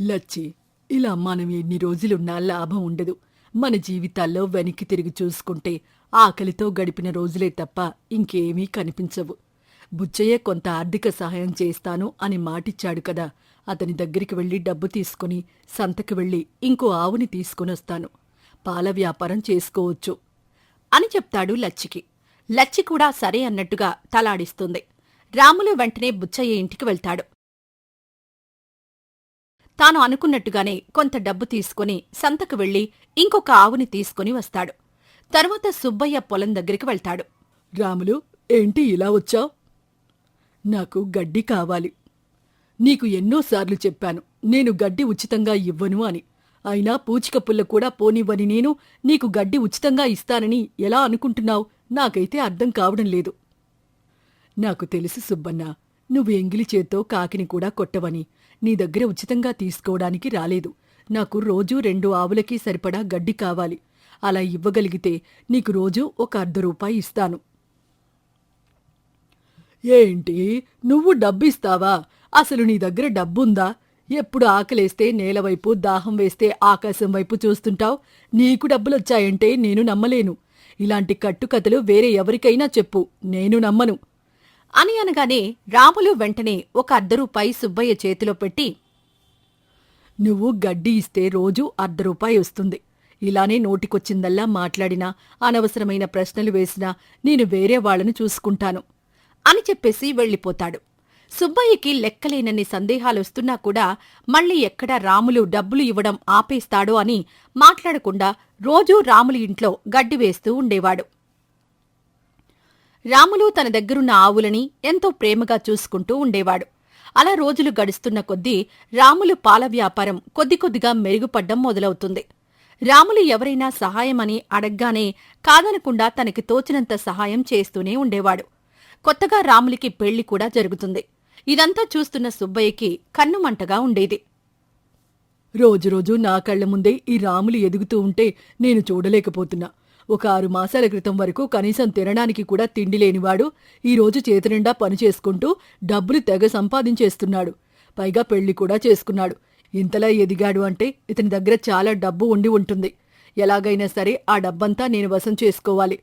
లచ్చి ఇలా మనం ఎన్ని రోజులున్నా లాభం ఉండదు. మన జీవితాల్లో వెనక్కి తిరిగి చూసుకుంటే ఆకలితో గడిపిన రోజులే తప్ప ఇంకేమీ కనిపించవు. బుచ్చయ్య కొంత ఆర్థిక సహాయం చేస్తాను అని మాటిచ్చాడు కదా. అతని దగ్గరికి వెళ్ళి డబ్బు తీసుకుని సంతకి వెళ్ళి ఇంకో ఆవుని తీసుకునొస్తాను పాల వ్యాపారం చేసుకోవచ్చు అని చెప్తాడు లచ్చికి. లచ్చి కూడా సరే అన్నట్టుగా తలాడిస్తుంది. రాములు వెంటనే బుచ్చయ్య ఇంటికి వెళ్తాడు. తాను అనుకున్నట్టుగానే కొంత డబ్బు తీసుకుని సంతకు వెళ్ళి ఇంకొక ఆవుని తీసుకుని వస్తాడు. తరువాత సుబ్బయ్య పొలం దగ్గరికి వెళ్తాడు. రాములు ఏంటి ఇలా వచ్చావు? నాకు గడ్డి కావాలి. నీకు ఎన్నోసార్లు చెప్పాను నేను గడ్డి ఉచితంగా ఇవ్వను అని. అయినా పూచిక పుల్ల కూడా పోనివ్వని నేను నీకు గడ్డి ఉచితంగా ఇస్తానని ఎలా అనుకుంటున్నావు? నాకైతే అర్థం కావడం లేదు. నాకు తెలుసు సుబ్బన్న నువ్వు ఎంగిలి చేత్తో కాకిని కూడా కొట్టవని. నీ దగ్గర ఉచితంగా తీసుకోవడానికి రాలేదు. నాకు రోజూ రెండు ఆవులకి సరిపడా గడ్డి కావాలి. అలా ఇవ్వగలిగితే నీకు రోజూ ఒక అర్ధ రూపాయి ఇస్తాను. ఏంటి? నువ్వు డబ్బిస్తావా? అసలు నీ దగ్గర డబ్బుందా? ఎప్పుడు ఆకలేస్తే నేలవైపు దాహం వేస్తే ఆకాశం వైపు చూస్తుంటావు? నీకు డబ్బులొచ్చాయంటే నేను నమ్మలేను. ఇలాంటి కట్టుకథలు వేరే ఎవరికైనా చెప్పు. నేను నమ్మను. అని అనగానే రాములు వెంటనే ఒక అర్ధ రూపాయి సుబ్బయ్య చేతిలో పెట్టి నువ్వు గడ్డి ఇస్తే రోజూ అర్ధ రూపాయి వస్తుంది. ఇలానే నోటికొచ్చిందల్లా మాట్లాడినా అనవసరమైన ప్రశ్నలు వేసినా నేను వేరే వాళ్ళను చూసుకుంటాను అని చెప్పేసి వెళ్ళిపోతాడు. సుబ్బయ్యకి లెక్కలేనన్ని సందేహాలొస్తున్నా కూడా మళ్ళీ ఎక్కడ రాములు డబ్బులు ఇవ్వడం ఆపేస్తాడో అని మాట్లాడకుండా రోజూ రాములు ఇంట్లో గడ్డి వేస్తూ ఉండేవాడు. రాములు తన దగ్గరున్న ఆవులని ఎంతో ప్రేమగా చూసుకుంటూ ఉండేవాడు. అలా రోజులు గడుస్తున్న కొద్దీ రాములు పాల వ్యాపారం కొద్ది కొద్దిగా మెరుగుపడ్డం మొదలవుతుంది. రాములు ఎవరైనా సహాయమని అడగ్గానే కాదనకుండా తనకి తోచినంత సహాయం చేస్తూనే ఉండేవాడు. కొత్తగా రాములికి పెళ్ళి కూడా జరుగుతుంది. ఇదంతా చూస్తున్న సుబ్బయ్యకి కన్నుమంటగా ఉండేది. రోజురోజు నా కళ్ళ ముందే ఈ రాములు ఎదుగుతూ ఉంటే నేను చూడలేకపోతున్నా. ఒక ఆరు మాసాల క్రితం వరకు కనీసం తినడానికి కూడా తిండి లేనివాడు ఈరోజు చేతినిండా పని చేసుకుంటూ డబ్బులు తెగ సంపాదించేస్తున్నాడు. పైగా పెళ్ళి కూడా చేసుకున్నాడు. ఇంతలా ఎదిగాడు అంటే ఇతని దగ్గర చాలా డబ్బు ఉండి ఉంటుంది. ఎలాగైనా సరే ఆ డబ్బంతా నేను వశం చేసుకోవాలి.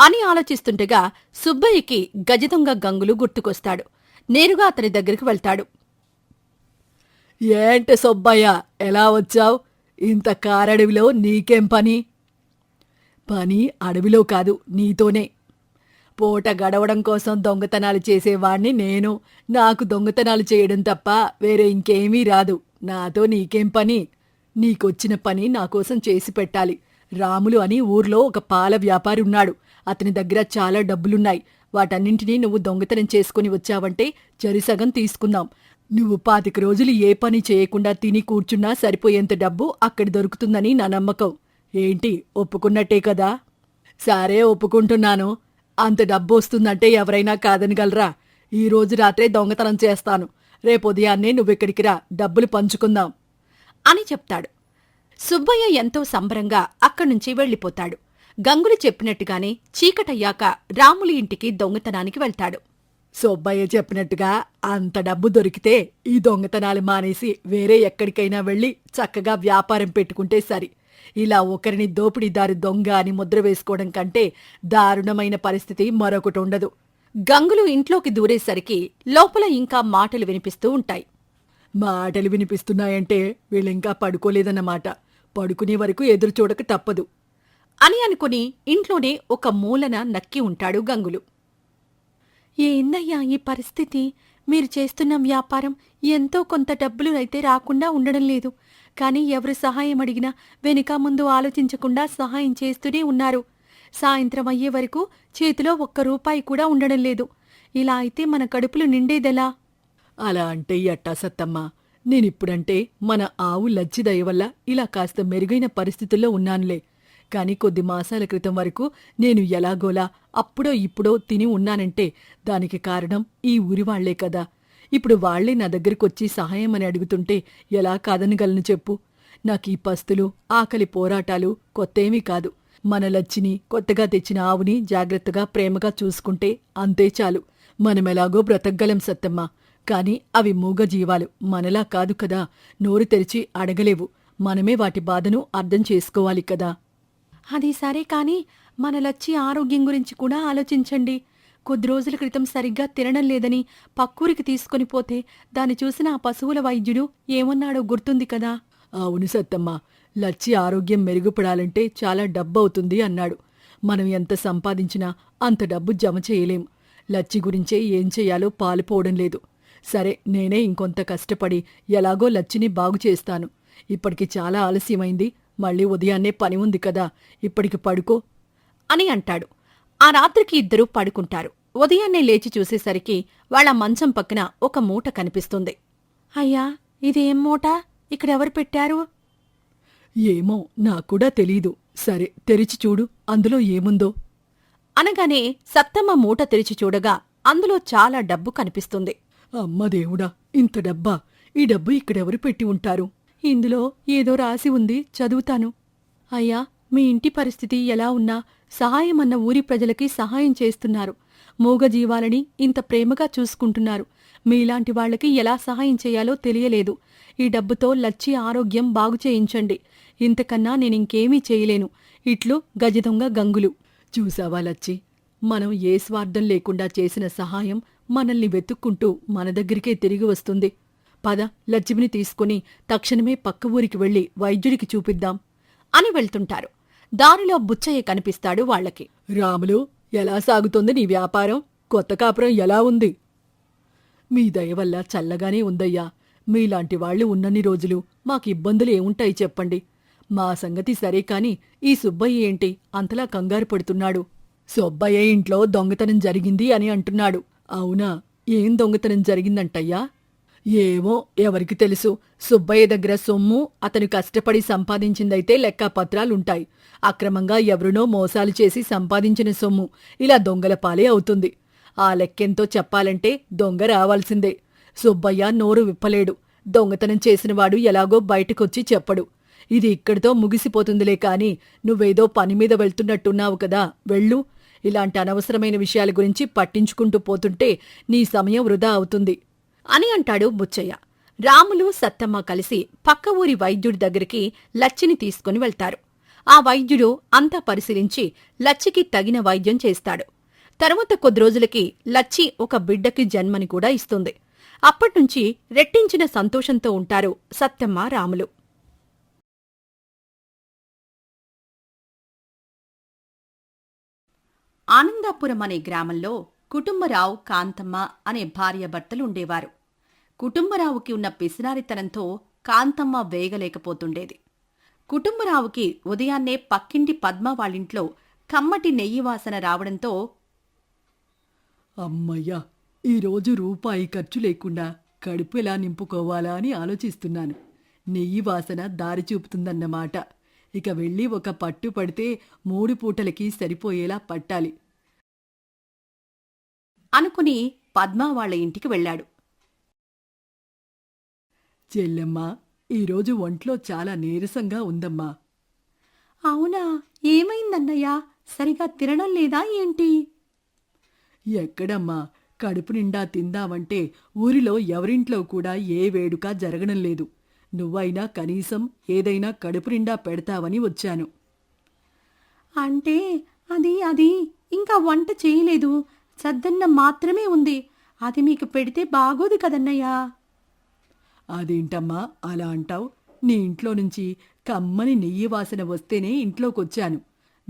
అని ఆలోచిస్తుండగా సుబ్బయ్యకి గజదొంగ గంగులు గుర్తుకొస్తాడు. నేరుగా అతని దగ్గరికి వెళ్తాడు. ఏంటి సుబ్బయ్య ఎలా వచ్చావ్? ఇంత కారడవిలో నీకేం పని? పని అడవిలో కాదు నీతోనే. పూట గడవడం కోసం దొంగతనాలు చేసేవాణ్ణి నేను. నాకు దొంగతనాలు చేయడం తప్ప వేరే ఇంకేమీ రాదు. నాతో నీకేం పని? నీకొచ్చిన పని నాకోసం చేసి పెట్టాలి. రాములు అని ఊర్లో ఒక పాల వ్యాపారి ఉన్నాడు. అతని దగ్గర చాలా డబ్బులున్నాయి. వాటన్నింటినీ నువ్వు దొంగతనం చేసుకుని వచ్చావంటే చరిసగం తీసుకుందాం. నువ్వు పాతిక రోజులు ఏ పని చేయకుండా తిని కూర్చున్నా సరిపోయేంత డబ్బు అక్కడ దొరుకుతుందని నా నమ్మకం. ఏంటి ఒప్పుకున్నట్టే కదా? సరే ఒప్పుకుంటున్నాను. అంత డబ్బు వస్తుందంటే ఎవరైనా కాదనగలరా? ఈ రోజు రాత్రే దొంగతనం చేస్తాను. రేపు ఉదయాన్నే నువ్వెక్కడికి రా డబ్బులు పంచుకుందాం. అని చెప్తాడు. సుబ్బయ్య ఎంతో సంబరంగా అక్కడ్నుంచి వెళ్ళిపోతాడు. గంగులు చెప్పినట్టుగానే చీకటయ్యాక రాములి ఇంటికి దొంగతనానికి వెళ్తాడు. సుబ్బయ్య చెప్పినట్టుగా అంత డబ్బు దొరికితే ఈ దొంగతనాలు మానేసి వేరే ఎక్కడికైనా వెళ్ళి చక్కగా వ్యాపారం పెట్టుకుంటే సరి. ఇలా ఒకరిని దోపిడీదారు దొంగ అని ముద్ర వేసుకోవడం కంటే దారుణమైన పరిస్థితి మరొకటి ఉండదు. గంగులు ఇంట్లోకి దూరేసరికి లోపల ఇంకా మాటలు వినిపిస్తూ ఉంటాయి. మాటలు వినిపిస్తున్నాయంటే వీళ్ళింకా పడుకోలేదన్నమాట. పడుకునే వరకు ఎదురు చూడక తప్పదు అని అనుకుని ఇంట్లోనే ఒక మూలన నక్కి ఉంటాడు గంగులు. ఏందయ్యా ఈ పరిస్థితి? మీరు చేస్తున్న వ్యాపారం ఎంతో కొంత డబ్బులు అయితే రాకుండా ఉండడం లేదు. కానీ ఎవరు సహాయం అడిగినా వెనుక ముందు ఆలోచించకుండా సహాయం చేస్తూనే ఉన్నారు. సాయంత్రం అయ్యే వరకు చేతిలో ఒక్క రూపాయి కూడా ఉండడం లేదు. ఇలా అయితే మన కడుపులు నిండేదెలా? అలా అంటే ఎట్టా సత్తమ్మా నేనిప్పుడంటే మన ఆవు లచ్చిదయ వల్ల ఇలా కాస్త మెరుగైన పరిస్థితుల్లో ఉన్నానులే. కాని కొద్ది మాసాల క్రితం వరకు నేను ఎలాగోలా అప్పుడో ఇప్పుడో తిని ఉన్నానంటే దానికి కారణం ఈ ఊరి వాళ్ళే కదా. ఇప్పుడు వాళ్ళే నా దగ్గరికొచ్చి సహాయం అని అడుగుతుంటే ఎలా కాదనగలను చెప్పు? నాకీ పస్తులు ఆకలి పోరాటాలు కొత్తేమీ కాదు. మన లచ్చిని కొత్తగా తెచ్చిన ఆవుని జాగ్రత్తగా ప్రేమగా చూసుకుంటే అంతే చాలు. మనమెలాగో బ్రతకగలం సత్తమ్మ. కాని అవి మూగజీవాలు మనలా కాదు కదా. నోరు తెరిచి అడగలేవు. మనమే వాటి బాధను అర్థం చేసుకోవాలి కదా. అది సరే కాని మన లచ్చి ఆరోగ్యం గురించి కూడా ఆలోచించండి. కొద్ది రోజుల క్రితం సరిగ్గా తినడం లేదని పక్కూరికి తీసుకుని పోతే దాన్ని చూసిన ఆ పశువుల వైద్యుడు ఏమన్నాడో గుర్తుంది కదా? అవును సత్తమ్మ. లచ్చి ఆరోగ్యం మెరుగుపడాలంటే చాలా డబ్బు అవుతుంది అన్నాడు. మనం ఎంత సంపాదించినా అంత డబ్బు జమ చేయలేం. లచ్చి గురించే ఏం చెయ్యాలో పాలుపోవడం లేదు. సరే నేనే ఇంకొంత కష్టపడి ఎలాగో లచ్చిని బాగు చేస్తాను. ఇప్పటికి చాలా ఆలస్యమైంది. మళ్ళీ ఉదయాన్నే పని ఉంది కదా ఇప్పటికి పడుకో అని అంటాడు. ఆ రాత్రికి ఇద్దరూ పడుకుంటారు. ఉదయాన్నే లేచి చూసేసరికి వాళ్ళ మంచం పక్కన ఒక మూట కనిపిస్తుంది. అయ్యా ఇదేం మూట? ఇక్కడెవరు పెట్టారు? ఏమో నాకూడా తెలీదు. సరే తెరిచి చూడు అందులో ఏముందో. అనగానే సత్తమ్మ మూట తెరిచి చూడగా అందులో చాలా డబ్బు కనిపిస్తుంది. అమ్మ దేవుడా ఇంత డబ్బా? ఈ డబ్బు ఇక్కడెవరు పెట్టి ఉంటారు? ఇందులో ఏదో రాసి ఉంది చదువుతాను. అయ్యా మీ ఇంటి పరిస్థితి ఎలా ఉన్నా సహాయమన్న ఊరి ప్రజలకి సహాయం చేస్తున్నారు. మూగజీవాలని ఇంత ప్రేమగా చూసుకుంటున్నారు. మీలాంటి వాళ్ళకి ఎలా సహాయం చేయాలో తెలియలేదు. ఈ డబ్బుతో లచ్చి ఆరోగ్యం బాగు చేయించండి. ఇంతకన్నా నేనింకేమీ చేయలేను. ఇట్లు గజదొంగ గంగులు. చూసావా లచ్చి? మనం ఏ స్వార్థం లేకుండా చేసిన సహాయం మనల్ని వెతుక్కుంటూ మన దగ్గరికే తిరిగి వస్తుంది. పద లచ్చిమిని తీసుకుని తక్షణమే పక్క ఊరికి వెళ్ళి వైద్యుడికి చూపిద్దాం అని వెళ్తుంటారు. దారిలో బుచ్చయ్య కనిపిస్తాడు వాళ్ళకి. రాములు ఎలా సాగుతోంది నీ వ్యాపారం? కొత్త కాపురం ఎలా ఉంది? మీ దయ వల్ల చల్లగానే ఉందయ్యా. మీలాంటి వాళ్ళు ఉన్నన్ని రోజులు మాకు ఇబ్బందులు ఏముంటాయి చెప్పండి. మా సంగతి సరే కాని ఈ సుబ్బయ్య ఏంటి? అంతలా కంగారు పడుతున్నాడు. సుబ్బయ్య ఇంట్లో దొంగతనం జరిగింది అని అంటున్నాడు. అవునా? ఏం దొంగతనం జరిగిందంటయ్యా? ఏమో ఎవరికి తెలుసు. సుబ్బయ్య దగ్గర సొమ్ము అతను కష్టపడి సంపాదించిందైతే లెక్కపత్రాలుంటాయి. అక్రమంగా ఎవరినో మోసాలు చేసి సంపాదించిన సొమ్ము ఇలా దొంగల పాలే అవుతుంది. ఆ లెక్కెంతో చెప్పాలంటే దొంగ రావాల్సిందే. సుబ్బయ్య నోరు విప్పలేడు. దొంగతనం చేసినవాడు ఎలాగో బయటకొచ్చి చెప్పడు. ఇది ఇక్కడితో ముగిసిపోతుందిలే కాని నువ్వేదో పని మీద వెళ్తున్నట్టున్నావు కదా వెళ్ళు. ఇలాంటి అనవసరమైన విషయాల గురించి పట్టించుకుంటూ పోతుంటే నీ సమయం వృధా అవుతుంది. అని అంటాడు బుచ్చయ్య. రాములు సత్తమ్మ కలిసి పక్క ఊరి వైద్యుడి దగ్గరికి లచ్చిని తీసుకుని వెళ్తారు. ఆ వైద్యుడు అంతా పరిశీలించి లచ్చికి తగిన వైద్యం చేస్తాడు. తరువాత కొద్ది రోజులకి లచ్చి ఒక బిడ్డకి జన్మని కూడా ఇస్తుంది. అప్పట్నుంచి రెట్టించిన సంతోషంతో ఉంటారు సత్తమ్మ రాములు. ఆనందాపురం అనే గ్రామంలో కుటుంబరావు కాంతమ్మ అనే భార్యాభర్తలు ఉండేవారు. కుటుంబరావుకి ఉన్న పిసినారితనంతో కాంతమ్మ వేగలేకపోతుండేది. కుటుంబరావుకి ఉదయాన్నే పక్కింటి పద్మ వాళ్ళింట్లో కమ్మటి నెయ్యి వాసన రావడంతో అమ్మయ్యా ఈరోజు రూపాయి ఖర్చు లేకుండా కడుపు ఎలా నింపుకోవాలా అని ఆలోచిస్తున్నాను. నెయ్యి వాసన దారి చూపుతుందన్నమాట. ఇక వెళ్ళి ఒక పట్టు పడితే మూడు పూటలకి సరిపోయేలా పట్టాలి. అనుకుని పద్మ వాళ్ళ ఇంటికి వెళ్ళాడు. చెల్లెమ్మా ఈరోజు ఒంట్లో చాలా నీరసంగా ఉందమ్మా. అవునా? ఏమైందన్నయ్యా? సరిగా తినడం లేదా ఏంటి? ఎక్కడమ్మా? కడుపు నిండా తిందామంటే ఊరిలో ఎవరింట్లో కూడా ఏ వేడుక జరగడం లేదు. నువ్వైనా కనీసం ఏదైనా కడుపు నిండా పెడతావని వచ్చాను. అంటే అది అది ఇంకా వంట చేయలేదు. సద్దన్నం మాత్రమే ఉంది. అది మీకు పెడితే బాగోదు కదన్నయ్యా. అదేంటమ్మా అలా అంటావు? నీ ఇంట్లో నుంచి కమ్మని నెయ్యి వాసన వస్తేనే ఇంట్లోకొచ్చాను.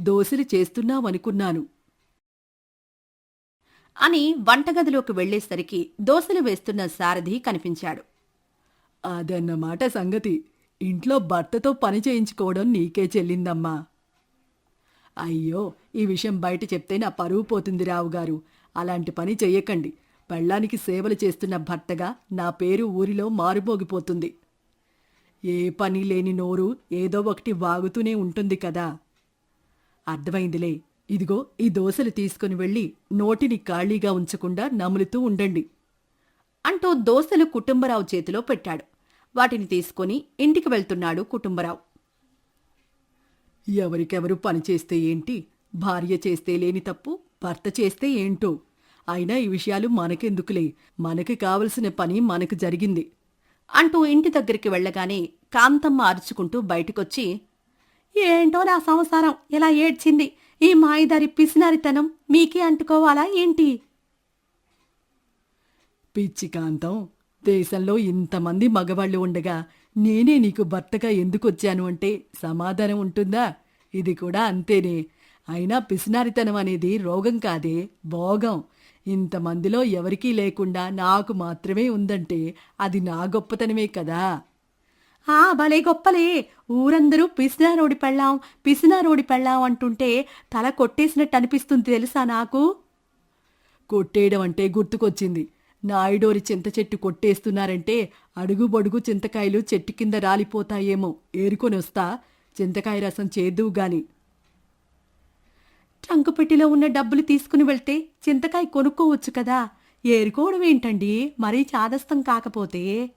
దోశలు చేస్తున్నావనుకున్నాను. అని వంటగదిలోకి వెళ్ళేసరికి దోశలు వేస్తున్న సారథి కనిపించాడు. అదన్నమాట సంగతి. ఇంట్లో భర్తతో పని చేయించుకోవడం నీకే చెల్లిందమ్మా. అయ్యో ఈ విషయం బయట చెప్తే నా పరువు పోతుంది రావుగారు. అలాంటి పని చెయ్యకండి. పెళ్ళానికి సేవలు చేస్తున్న భర్తగా నా పేరు ఊరిలో మారుమోగిపోతుంది. ఏ పని లేని నోరు ఏదో ఒకటి వాగుతూనే ఉంటుంది కదా. అర్థమైందిలే. ఇదిగో ఈ దోశలు తీసుకుని వెళ్ళి నోటిని ఖాళీగా ఉంచకుండా నములుతూ ఉండండి. అంటూ దోశలు కుటుంబరావు చేతిలో పెట్టాడు. వాటిని తీసుకుని ఇంటికి వెళ్తున్నాడు కుటుంబరావు. ఎవరికెవరు పని చేస్తే ఏంటి? భార్య చేస్తే లేని తప్పు? భర్త చేస్తే ఏంటో? అయినా ఈ విషయాలు మనకెందుకులే? మనకి కావలసిన పని మనకు జరిగింది. అంటూ ఇంటి దగ్గరికి వెళ్ళగానే కాంతమ్మ అరుచుకుంటూ బయటకొచ్చి ఏంటో నా సంసారం? ఇలా ఏడ్చింది? ఈ మాయదారి పిసినారితనం మీకే అంటుకోవాలా ఏంటి? పిచ్చి కాంతం దేశంలో ఇంతమంది మగవాళ్ళు ఉండగా నేనే నీకు భర్తగా ఎందుకొచ్చాను అంటే సమాధానం ఉంటుందా? ఇది కూడా అంతేనే. అయినా పిసినారితనం అనేది రోగం కాదే భోగం. ఇంతమందిలో ఎవరికీ లేకుండా నాకు మాత్రమే ఉందంటే అది నా గొప్పతనమే కదా. ఆ భలే గొప్పలే. ఊరందరూ పిసినారోడి పెళ్ళాం పిసినారోడి పెళ్ళాం అంటుంటే తల కొట్టేసినట్టు అనిపిస్తుంది తెలుసా నాకు? కొట్టేయడం అంటే గుర్తుకొచ్చింది. నాయుడోరి చింత చెట్టు కొట్టేస్తున్నారంటే అడుగు బడుగు చింతకాయలు చెట్టు కింద రాలిపోతాయేమో. ఏరుకొని వస్తా. చింతకాయ రసం చేద్దువు గాని. ట్రంకు పెట్టిలో ఉన్న డబ్బులు తీసుకుని వెళ్తే చింతకాయ కొనుక్కోవచ్చు కదా. ఏరుకోవడం ఏంటండి? మరీ చాదస్తం కాకపోతే.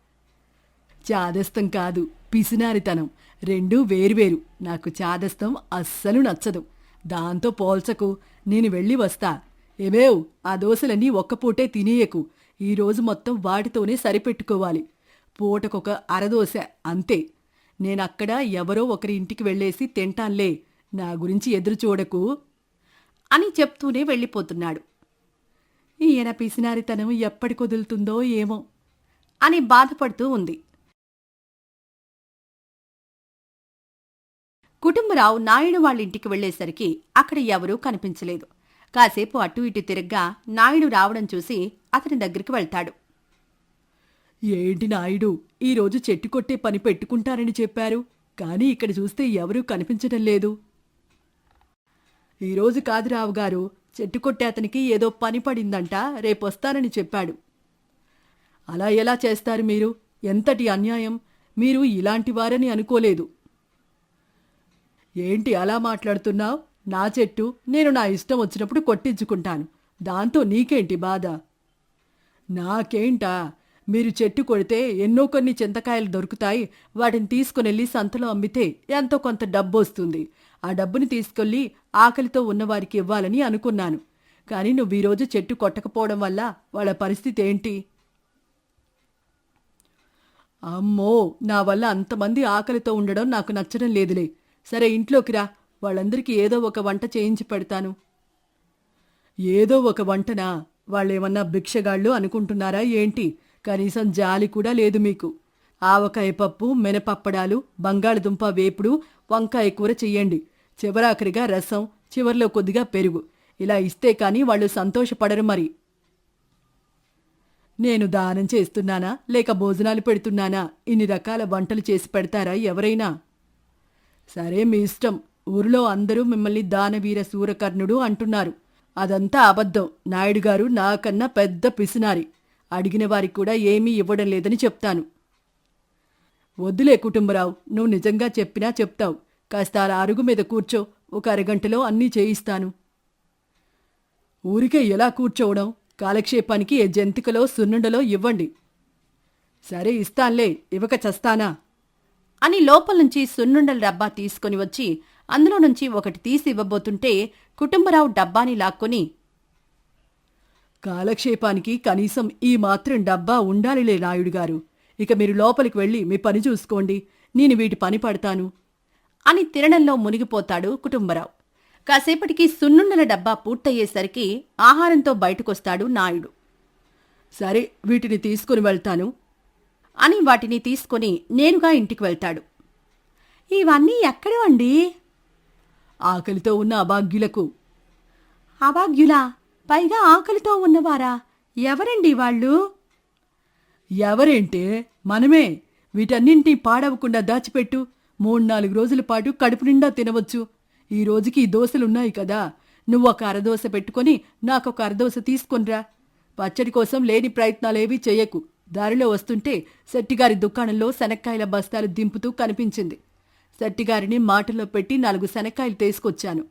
చాదస్తం కాదు పిసినారితనం. రెండూ వేరువేరు నాకు చాదస్తం అస్సలు నచ్చదు. దాంతో పోల్చకు నేను వెళ్ళి వస్తా. ఏమేవ్ ఆ దోశలన్నీ ఒక్క పూటే తినేయకు. ఈరోజు మొత్తం వాటితోనే సరిపెట్టుకోవాలి. పూటకొక అరదోశ అంతే. నేనక్కడ ఎవరో ఒకరి ఇంటికి వెళ్ళేసి తింటాన్లే. నా గురించి ఎదురు చూడకు. అని చెప్తూనే వెళ్ళిపోతున్నాడు. ఈయన పిసినారితనం ఎప్పటి కుదులుతుందో ఏమో అని బాధపడుతూ ఉంది. కుటుంబరావు నాయుడు వాళ్ళ ఇంటికి వెళ్ళేసరికి అక్కడ ఎవరూ కనిపించలేదు. కాసేపు అటు ఇటు తిరగ్గా నాయుడు రావడం చూసి అతని దగ్గరికి వెళ్తాడు. ఏంటి నాయుడు ఈరోజు చెట్టు కొట్టే పని పెట్టుకుంటారని చెప్పారు కానీ ఇక్కడ చూస్తే ఎవరూ కనిపించడం లేదు. ఈరోజు కాదిరావు గారు చెట్టు కొట్టే అతనికి ఏదో పని పడిందంట రేపొస్తానని చెప్పాడు. అలా ఎలా చేస్తారు మీరు? ఎంతటి అన్యాయం? మీరు ఇలాంటి వారని అనుకోలేదు. ఏంటి అలా మాట్లాడుతున్నావు? నా చెట్టు నేను నా ఇష్టం వచ్చినప్పుడు కొట్టించుకుంటాను. దాంతో నీకేంటి బాధ? నాకేంటా? మీరు చెట్టు కొడితే ఎన్నో కొన్ని చింతకాయలు దొరుకుతాయి వాటిని తీసుకునెళ్ళి సంతలో అమ్మితే ఎంతో కొంత డబ్బు వస్తుంది. ఆ డబ్బుని తీసుకెళ్ళి ఆకలితో ఉన్నవారికి ఇవ్వాలని అనుకున్నాను. కానీ నువ్వు ఈరోజు చెట్టు కొట్టకపోవడం వల్ల వాళ్ళ పరిస్థితి ఏంటి? అమ్మో నా వల్ల అంతమంది ఆకలితో ఉండడం నాకు నచ్చడం లేదులే. సరే ఇంట్లోకి రా. వాళ్ళందరికీ ఏదో ఒక వంట చేయించి పెడతాను. ఏదో ఒక వంటనా? వాళ్ళేమన్నా భిక్షగాళ్ళు అనుకుంటున్నారా ఏంటి? కనీసం జాలి కూడా లేదు మీకు. ఆవకాయ పప్పు మినపప్పడాలు బంగాళదుంప వేపుడు వంకాయ కూర చెయ్యండి. చివరాఖరిగా రసం చివర్లో కొద్దిగా పెరుగు. ఇలా ఇస్తే కానీ వాళ్ళు సంతోషపడరు మరి. నేను దానం చేస్తున్నానా? లేక భోజనాలు పెడుతున్నానా? ఇన్ని రకాల వంటలు చేసి పెడతారా ఎవరైనా? సరే మీ ఇష్టం. ఊరిలో అందరూ మిమ్మల్ని దానవీర సూరకర్ణుడు అంటున్నారు. అదంతా అబద్ధం. నాయుడు గారు నాకన్నా పెద్ద పిసినారి. అడిగిన వారికి కూడా ఏమీ ఇవ్వడం లేదని చెప్తాను. వద్దులే కుటుంబరావు నువ్వు నిజంగా చెప్పినా చెప్తావు. కాస్త అలా అరుగు మీద కూర్చో. ఒక అరగంటలో అన్నీ చేయిస్తాను. ఊరికే ఎలా కూర్చోవడం? కాలక్షేపానికి ఏ జంతికలో సున్నుండలో ఇవ్వండి. సరే ఇస్తాన్లే ఇవ్వక చస్తానా? అని లోపల నుంచి సున్నుండల డబ్బా తీసుకుని వచ్చి అందులో నుంచి ఒకటి తీసి ఇవ్వబోతుంటే కుటుంబరావు డబ్బాని లాక్కొని కాలక్షేపానికి కనీసం ఈ మాత్రం డబ్బా ఉండాలిలే రాయుడు గారు ఇక మీరు లోపలికి వెళ్ళి మీ పని చూసుకోండి. నేను వీటి పని పడతాను. అని తినడంలో మునిగిపోతాడు కుటుంబరావు. కాసేపటికి సున్నుండల డబ్బా పూర్తయ్యేసరికి ఆహారంతో బయటకొస్తాడు నాయుడు. సరే వీటిని తీసుకుని వెళ్తాను అని వాటిని తీసుకొని నేరుగా ఇంటికి వెళ్తాడు. ఇవన్నీ ఎక్కడవండి ఆకలితో ఉన్న అభాగ్యులకు. అభాగ్యులా? పైగా ఆకలితో ఉన్నవారా? ఎవరండి వాళ్ళు? ఎవరేంటే మనమే. వీటన్నింటినీ పాడవకుండా దాచిపెట్టు. మూడు నాలుగు రోజుల పాటు కడుపు నిండా తినవచ్చు. ఈ రోజుకి ఈ దోశలున్నాయి కదా. నువ్వు ఒక అరదోశ పెట్టుకొని నాకొక అరదోశ తీసుకొనిరా. పచ్చడి కోసం లేని ప్రయత్నాలేవీ చెయ్యకు దారిలో వస్తుంటే శెట్టిగారి దుకాణంలో శనక్కాయల బస్తాలు దింపుతూ కనిపించింది. శెట్టిగారిని మాటలో పెట్టి నాలుగు శనక్కాయలు తీసుకొచ్చాను.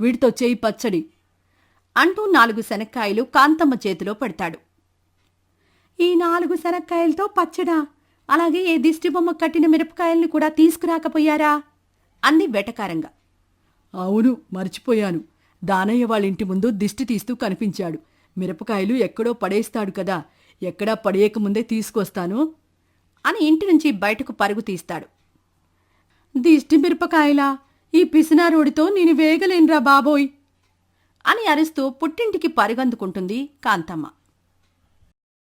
వీటితో చేయి పచ్చడి అంటూ నాలుగు శనక్కాయలు కాంతమ్మ చేతిలో పెడతాడు. ఈ నాలుగు శనక్కాయలతో పచ్చడా? అలాగే ఏ దిష్టిబొమ్మ కట్టిన మిరపకాయల్ని కూడా తీసుకురాకపోయారా? అంది వెటకారంగా. అవును మర్చిపోయాను. దానయ్య వాళ్ళ ఇంటి ముందు దిష్టి తీస్తూ కనిపించాడు. మిరపకాయలు ఎక్కడో పడేస్తాడు కదా. ఎక్కడా పడేయకముందే తీసుకొస్తాను అని ఇంటి నుంచి బయటకు పరుగు తీస్తాడు. దిష్టి మిరపకాయలా? ఈ పిసినారోడితో నేను వేగలేనురా బాబోయ్ అని అరుస్తూ పుట్టింటికి పరుగందుకుంటుంది కాంతమ్మ.